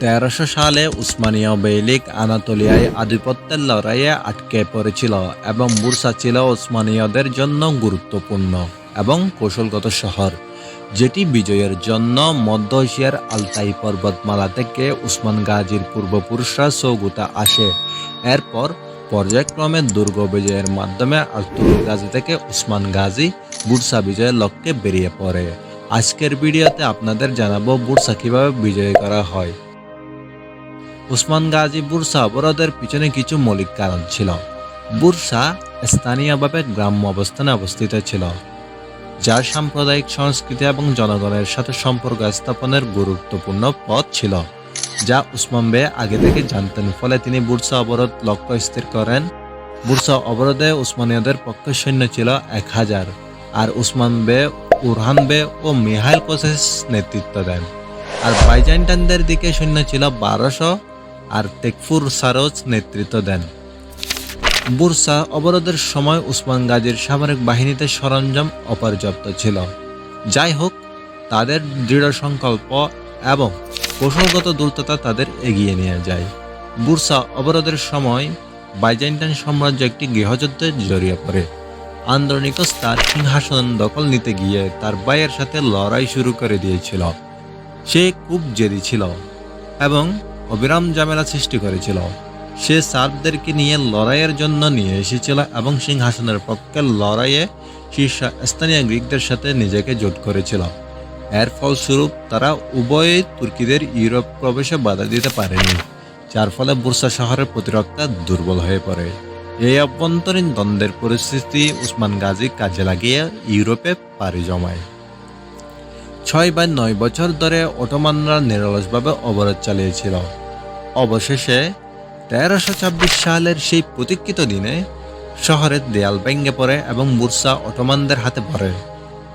তেরোশো সালে উসমানীয় বেইলিক আনাতোলিয়ায় আধিপত্যের লড়াইয়ে আটকে পড়েছিল এবং বুরসা ছিল উসমানীয়দের জন্য গুরুত্বপূর্ণ এবং কৌশলগত শহর, যেটি বিজয়ের জন্য মধ্য এশিয়ার আলতাই পর্বতমালা থেকে উসমান গাজীর পূর্বপুরুষরা সৌগুতা আসে। এরপর পর্যায়ক্রমে দুর্গ বিজয়ের মাধ্যমে আর্তুল গাজী থেকে উসমান গাজী বুরসা বিজয়ের লক্ষ্যে বেরিয়ে পড়ে। আজকের ভিডিওতে আপনাদের জানাব বুরসা কীভাবে বিজয় করা হয়। উসমান গাজী বুরসা অবরোধের পিছনে কিছু মৌলিক কারণ ছিল। বুরসা স্থানীয়ভাবে গ্রাম্য অবস্থানে অবস্থিত ছিল, যার সাম্প্রদায়িক সংস্কৃতি এবং জনগণের সাথে সম্পর্ক স্থাপনের গুরুত্বপূর্ণ পথ ছিল, যা উসমান বে আগে থেকে জানতেন। ফলে তিনি বুরসা অবরোধ লক্ষ্য স্থির করেন। বুরসা অবরোধে উসমানীয়দের পক্ষে সৈন্য ছিল এক হাজার, আর উসমান বে, উরহান বে ও মিহাইল কোসেস নেতৃত্ব দেন। আর বাইজান্টানদের দিকে সৈন্য ছিল বারোশো আর তেকফুর সারোজ নেতৃত্ব দেন। বুরসা অবরোধের সময় উসমান গাজীর সামরিক বাহিনীতে সরঞ্জাম অপর্যাপ্ত ছিল। যাই হোক, তাদের দৃঢ় সংকল্প এবং কৌশলগত দ্রুততা তাদের এগিয়ে নিয়ে যায়। বুরসা অবরোধের সময় বাইজেন্টাইন সাম্রাজ্য একটি গৃহযুদ্ধে জড়িয়ে পড়ে। আন্দ্রনিকস তার সিংহাসন দখল নিতে গিয়ে তার ভাইয়ের সাথে লড়াই শুরু করে দিয়েছিল। সে খুব জেদি ছিল এবং অবিরাম ঝামেলা সৃষ্টি করেছিল। সে সার্বদেরকে নিয়ে লড়াইয়ের জন্য নিয়ে এসেছিল এবং সিংহাসনের পক্ষে লড়াইয়ে শীর্ষ স্থানীয় গ্রিকদের সাথে নিজেকে জোট করেছিল। এর ফলস্বরূপ তারা উভয়ই তুর্কিদের ইউরোপ প্রবেশে বাধা দিতে পারেনি, যার ফলে বুরসা শহরের প্রতিরক্ষা দুর্বল হয়ে পড়ে। এই অভ্যন্তরীণ দ্বন্দ্বের পরিস্থিতি উসমান গাজী কাজে লাগিয়ে ইউরোপে পাড়ি জমায়। ছয় বা নয় বছর ধরে অটোমানরা নিরলসভাবে অবরোধ চালিয়েছিল। অবশেষে তেরোশো ছাব্বিশ সালের সেই প্রতীক্ষিত দিনে শহরের দেয়াল ভেঙে পড়ে এবং বুরসা অটোমানদের হাতে পড়ে।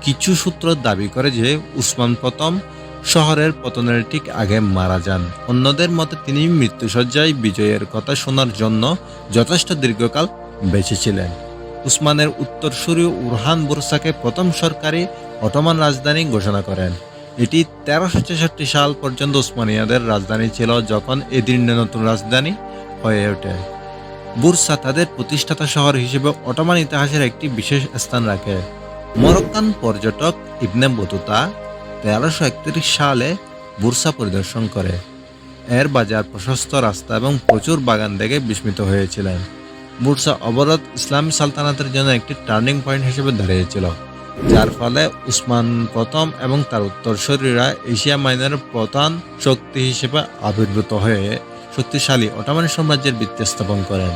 কিছু সূত্র দাবি করে যে উসমান প্রথম শহরের পতনের ঠিক আগে মারা যান। অন্যদের মতে তিনি মৃত্যুসজ্জায় বিজয়ের কথা শোনার জন্য যথেষ্ট দীর্ঘকাল বেঁচে ছিলেন। উসমানের উত্তরসূরি উরহান বুরসাকে প্রথম সরকারি অটোমান রাজধানী ঘোষণা করেন। এটি তেরোশো ছেষট্টি সাল পর্যন্ত উসমানিয়াদের রাজধানী ছিল যখন এদিন নতুন রাজধানী হয়ে ওঠে। বুরসা তাদের প্রতিষ্ঠাতা শহর হিসেবে অটোমান ইতিহাসের একটি বিশেষ স্থান রাখে। মরক্কান পর্যটক ইবনে বতুতা তেরোশো একত্রিশ সালে বুরসা পরিদর্শন করে। এর বাজার প্রশস্ত রাস্তা এবং প্রচুর বাগান দেখে বিস্মিত হয়েছিলেন। বুরসা অবরোধ ইসলামী সালতানাতের জন্য একটি টার্নিং পয়েন্ট হিসেবে দাঁড়িয়েছিল। যার ফলে উসমান প্রথম এবং তার উত্তরসূরিরা এশিয়া মাইনরের প্রধান শক্তি হিসেবে আবির্ভূত হয়ে শক্তিশালী অটোমান সাম্রাজ্যের ভিত্তি স্থাপন করেন।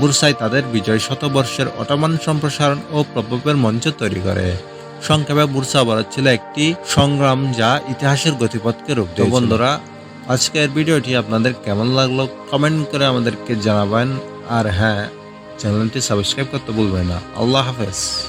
বুরসাই তাদের বিজয় শতবর্ষের অটোমান সম্প্রসারণ ও প্রভাবের মঞ্চ তৈরি করে। সংক্ষেপে বুরসা অবরোধ ছিল একটি সংগ্রাম যা ইতিহাসের গতিপথকে রূপ দেয় বন্ধুরা, আজকের ভিডিওটি আপনাদের কেমন লাগল কমেন্ট করে আমাদেরকে জানাবেন। আর হ্যাঁ চ্যানেলটি সাবস্ক্রাইব করতে ভুলবেন না। আল্লাহ হাফেজ।